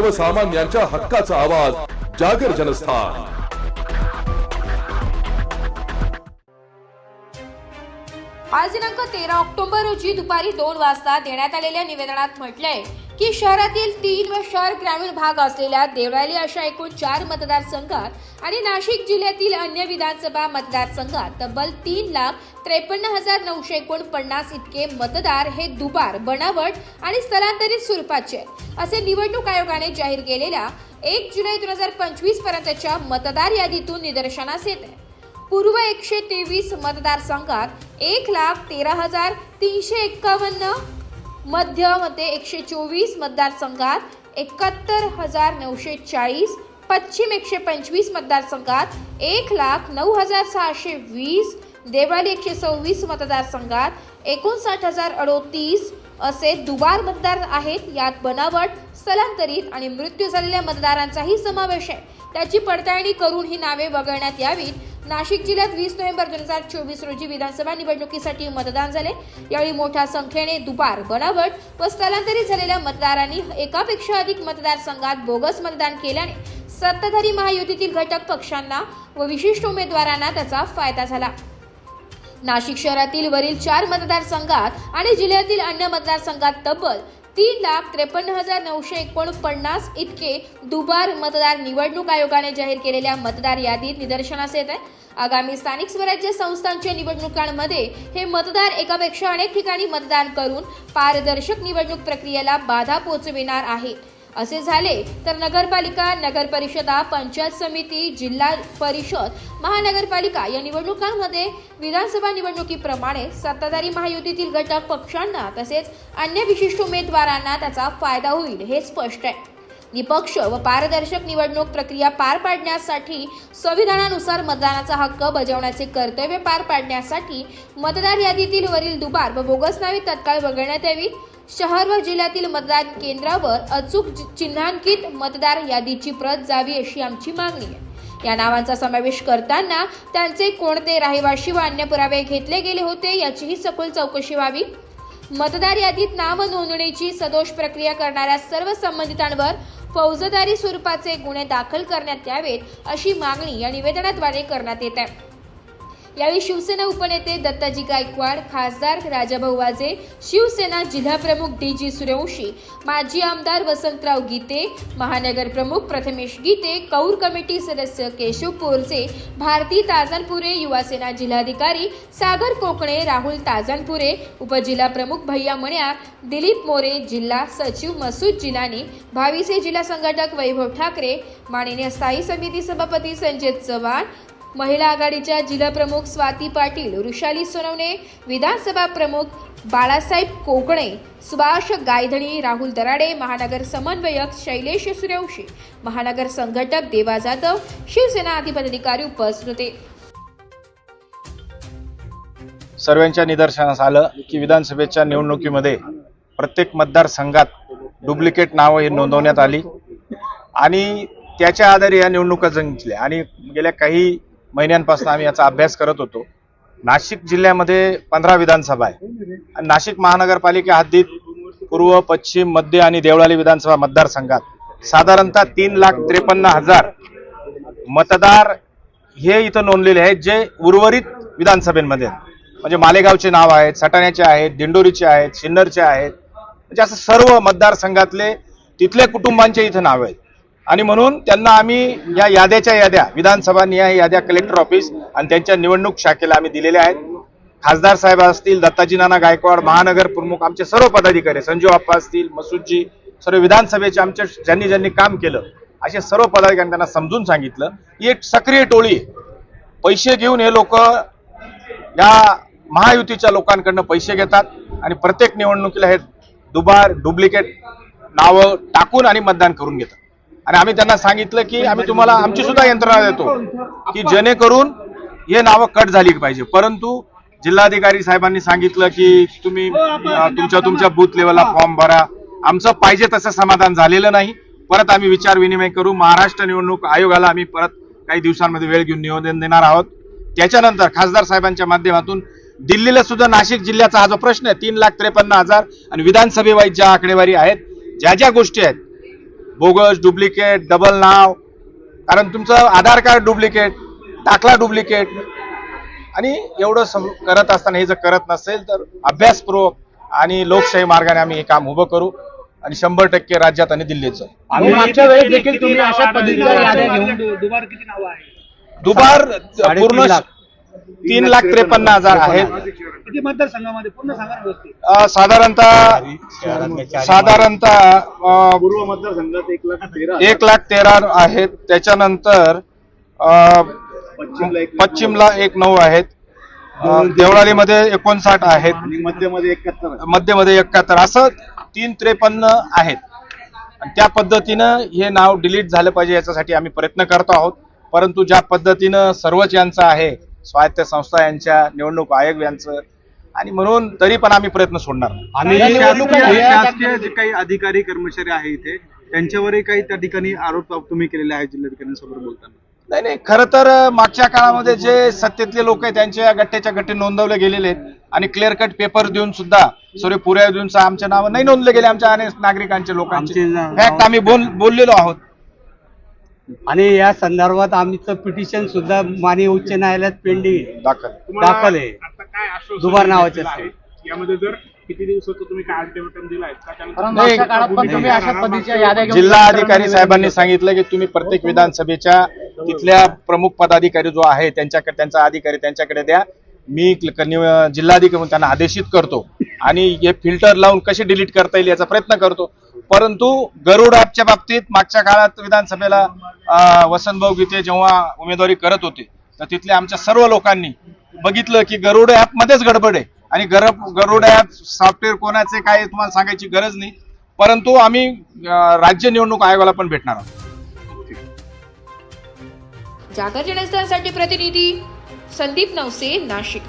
सर्वसामान्यांच्या हक्काचा आवाज जागर जनस्थान. आज दिनांक तेरा ऑक्टोबर रोजी दुपारी दोन वाजता देण्यात आलेल्या निवेदनात म्हटलंय की शहरातील तीन व शहर ग्रामीण भाग असलेल्या देवळाली अशा एकूण चार मतदारसंघात आणि नाशिक जिल्ह्यातील अन्य विधानसभा मतदारसंघात तब्बल तीन लाख त्रेपन्न हजार नऊशे एकोणपन्नास इतके मतदार हे दुबार बनावट आणि स्थलांतरित स्वरूपाचे असे निवडणूक आयोगाने जाहीर केलेल्या एक जुलै दोन हजार पंचवीस पर्यंतच्या मतदार यादीतून निदर्शनास येत. आहे पूर्व एकशे तेवीस मतदारसंघात एक लाख तेरा हजार तीनशे एक्कावन्न मध्यमध्ये एकशे चोवीस मतदारसंघात एकाहत्तर हजार नऊशे चाळीस पश्चिम एकशे पंचवीस मतदारसंघात एक लाख नऊ हजार सहाशे वीस देवळाली एकशे सव्वीस मतदारसंघात एकोणसाठ हजार अडोतीस असे दुबार मतदार आहेत. यात बनावट स्थलांतरित आणि मृत्यू झालेल्या मतदारांचाही समावेश आहे. त्याची पडताळणी करून ही नावे वगळण्यात यावीत. नाशिक जिल्ह्यात वीस नोव्हेंबर दोन हजार चोवीस रोजी विधानसभा निवडणुकीसाठी मतदान झाले. यावेळी मोठ्या संख्येने दुपार बनावट व स्थलांतरित झालेल्या मतदारांनी एकापेक्षा अधिक मतदारसंघात बोगस मतदान केल्याने सत्ताधारी महायुतीतील घटक पक्षांना व विशिष्ट उमेदवारांना त्याचा फायदा झाला. नाशिक शहरातील वरील चार मतदारसंघात आणि जिल्ह्यातील अन्य मतदारसंघात तब्बल तीन लाख त्रेपन्न हजार नऊशे एकोणपन्नास इतके दुबार मतदार निवडणूक आयोगाने जाहीर केलेल्या मतदार यादीत निदर्शनास येत आहे. आगामी स्थानिक स्वराज्य संस्थांच्या निवडणुकांमध्ये हे मतदार एकापेक्षा अनेक ठिकाणी मतदान करून पारदर्शक निवडणूक प्रक्रियेला बाधा पोचविणार आहेत असे झाले तर नगरपालिका नगर परिषदा पंचायत समिती जिल्हा परिषद महानगरपालिका या निवडणुकांमध्ये विधानसभा निवडणुकीप्रमाणे सत्ताधारी महायुतीतील घटक पक्षांना तसेच अन्य विशिष्ट उमेदवारांना त्याचा फायदा होईल हे स्पष्ट आहे. निपक्ष व पारदर्शक निवडणूक प्रक्रिया पार पाडण्यासाठी संविधानानुसार मतदानाचा हक्क बजावण्याचे कर्तव्य पार पाडण्यासाठी मतदार यादीतील वरील दुबार व बोगस नावे तत्काळ वगळण्यात यावी शहर व जिल्ह्यातील मतदान केंद्रावर अचूक चिन्हांकित मतदार यादीची प्रत जावी अशी आमची मागणी आहे. या नावांचा समावेश करताना त्यांचे कोणते रहिवाशी व अन्य पुरावे घेतले गेले होते याचीही सखोल चौकशी व्हावी. मतदार यादीत नाव नोंदणीची सदोष प्रक्रिया करणाऱ्या सर्व संबंधितांवर फौजदारी स्वरूपाचे गुन्हे दाखल करण्यात यावेत अशी मागणी या निवेदनाद्वारे करण्यात येत आहे. यावेळी शिवसेना उपनेते दत्ताजी गायकवाड खासदार राजाभाऊ वाजे शिवसेना जिल्हाप्रमुख डी जी सूर्यवंशी माजी आमदार वसंतराव गीते महानगर प्रमुख प्रथमेश गीते कौर कमिटी सदस्य केशव पोरसे भारती ताजनपुरे युवासेना जिल्हाधिकारी सागर कोकणे राहुल ताजनपुरे उपजिल्हा प्रमुख भैया मण्यार दिलीप मोरे जिल्हा सचिव मसूद जिलानी भाविसे जिल्हा संघटक वैभव ठाकरे माननीय स्थायी समिती सभापती संजय चव्हाण महिला आघाडीच्या जिल्हा प्रमुख स्वाती पाटील वृषाली सोनवणे विधानसभा प्रमुख बाळासाहेब कोकणे सुभाष गायधणी राहुल दराडे महानगर समन्वयक शैलेश सूर्यवंशी महानगर संघटक देवा जाधव शिवसेना आदी पदाधिकारी उपस्थित होते. सर्वांच्या निदर्शनास आलं की विधानसभेच्या निवडणुकीमध्ये प्रत्येक मतदारसंघात डुप्लिकेट नावं हे नोंदवण्यात आली. आणि त्याच्या आधारे या निवडणुका जिंकल्या. आणि गेल्या काही महिन्यांपासून आम्ही याचा अभ्यास करत होतो. नाशिक जिल्ह्यामध्ये पंधरा विधानसभा आहे. आणि नाशिक महानगरपालिका हद्दीत पूर्व पश्चिम मध्य आणि देवळाली विधानसभा मतदारसंघात. साधारणतः तीन लाख त्रेपन्न हजार मतदार हे इथं नोंदलेले आहेत जे उर्वरित विधानसभेमध्ये म्हणजे मालेगावचे नाव आहेत सटाण्याचे आहेत दिंडोरीचे आहेत सिन्नरचे आहेत. म्हणजे असं सर्व मतदारसंघातले तिथल्या कुटुंबांचे इथं नाव आहेत. आणि म्हणून त्यांना आम्ही या याद्याच्या याद्या विधानसभा निहाय याद्या कलेक्टर ऑफिस आणि त्यांच्या निवडणूक शाखेला आम्ही दिलेल्या आहेत. खासदार साहेब असतील दत्ताजी नाना गायकवाड महानगर प्रमुख आमचे सर्व पदाधिकारी संजू आप्पा असतील मसूदजी सर्व विधानसभेचे आमच्या ज्यांनी ज्यांनी काम केलं असे सर्व पदाधिकाऱ्यांनी त्यांना समजून सांगितलं ही एक सक्रिय टोळी पैसे घेऊन हे लोक या महायुतीच्या लोकांकडनं पैसे घेतात आणि प्रत्येक निवडणुकीला हे दुबार डुप्लिकेट नावं टाकून आणि मतदान करून घेतात. आणि आम्ही त्यांना सांगितलं की आम्ही तुम्हाला आमची सुद्धा यंत्रणा देतो की जेणेकरून हे नावं कट झाली पाहिजे. परंतु जिल्हाधिकारी साहेबांनी सांगितलं की तुम्ही तुमच्या तुमच्या बूथ लेवलला फॉर्म भरा. आमचं पाहिजे तसं समाधान झालेलं नाही. परत आम्ही विचार विनिमय करू. महाराष्ट्र निवडणूक आयोगाला आम्ही परत काही दिवसांमध्ये वेळ घेऊन निवेदन देणार आहोत. त्याच्यानंतर खासदार साहेबांच्या माध्यमातून दिल्लीला सुद्धा नाशिक जिल्ह्याचा हा जो प्रश्न आहे. तीन लाख त्रेपन्न हजार आणि विधानसभेवाईज ज्या आकडेवारी आहेत ज्या ज्या गोष्टी आहेत बोगस डुप्लिकेट डबल नाव. कारण तुमचं आधार कार्ड डुप्लिकेट दाखला डुप्लिकेट. आणि एवढं सम- करत असताना हे जर करत नसेल तर अभ्यासपूर्वक आणि लोकशाही मार्गाने आम्ही हे काम उभं करू आणि शंभर टक्के राज्यात आणि दिल्लीत जाऊ. आम्ही मागच्या वेळेस देखील तुम्ही अशा पद्धतीच्या याद्या घेऊन दुबार किती नावं आहे दुबार पूर्ण. तीन लाख त्रेपन्न हजार आहेत. किती मतदारसंघामध्ये? पूर्ण सांगा ना व्यवस्थित. अं, साधारणतः साधारणतः पूर्व मतदारसंघात एक लाख तेरा एक लाख तेरा आहेत. त्याच्यानंतर अं, पश्चिमला एक पश्चिमला एक नऊ आहेत. अं, देवळालीमध्ये एकोणसाठ आहेत. आणि मध्यमध्ये एकाहत्तर मध्यमध्ये एकाहत्तर. असं तीन त्रेपन्न आहेत. आणि त्या पद्धतीनं हे नाव डिलीट झालं पाहिजे याच्यासाठी आम्ही प्रयत्न करतो आहोत. परंतु ज्या पद्धतीनं सर्वच यांचं आहे स्वायत्त संस्था यांच्या निवडणूक आयोग यांचं आणि म्हणून तरी पण आम्ही प्रयत्न सोडणार नाही. आम्ही शासकीय जे काही अधिकारी कर्मचारी आहे इथे त्यांच्यावरही काही त्या ठिकाणी आरोप तुम्ही केलेले आहेत जिल्हाधिकाऱ्यांसोबत बोलताना? नाही नाही खरं तर मागच्या काळामध्ये जे सत्तेतले लोक आहेत त्यांच्या गट्ट्याच्या गट्टे नोंदवले गेलेले आहेत. आणि क्लिअर कट पेपर देऊन सुद्धा सॉरी पुऱ्या देऊन आमच्या नाव नाही नोंदले गेले आमच्या अनेक नागरिकांचे लोकांचे. फॅक्ट आम्ही बोल बोललेलो आहोत. आणि या संदर्भात आमचं पिटिशन सुद्धा माननीय उच्च न्यायालयात पेंडिंग दाखल. दाखल आहे. काय दुबार नावाचे आहे? यामध्ये जर किती दिवसाचं तुम्ही काय अल्टिमेटम दिलाय त्याच्यानंतर मागच्या काळात पण तुम्ही अशा पद्धतीच्या याद्या घेऊन जिल्हा अधिकारी साहेबांनी सांगितलं की तुम्ही प्रत्येक विधानसभेच्या तिथल्या प्रमुख पदाधिकारी जो आहे त्यांच्याकडे त्यांचा अधिकारी त्यांच्याकडे द्या. मी क्ल- जिल्हाधिकारी म्हणून त्यांना आदेशित करतो. आणि हे फिल्टर लावून कसे डिलीट करता येईल याचा प्रयत्न करतो. परंतु गरुड ॲपच्या बाबतीत मागच्या काळात विधानसभेला अं, वसंतभाऊ गीते जेव्हा उमेदवारी करत होते तर तिथल्या आमच्या सर्व लोकांनी बघितलं की गरुड ऍप मध्येच गडबड आहे. आणि गरब गरुड ऍप सॉफ्टवेअर कोणाचे काय तुम्हाला सांगायची गरज नाही. परंतु आम्ही राज्य निवडणूक आयोगाला पण भेटणार आहोत. जागर जनस्थानसाठी प्रतिनिधी संदीप नवसे नाशिक.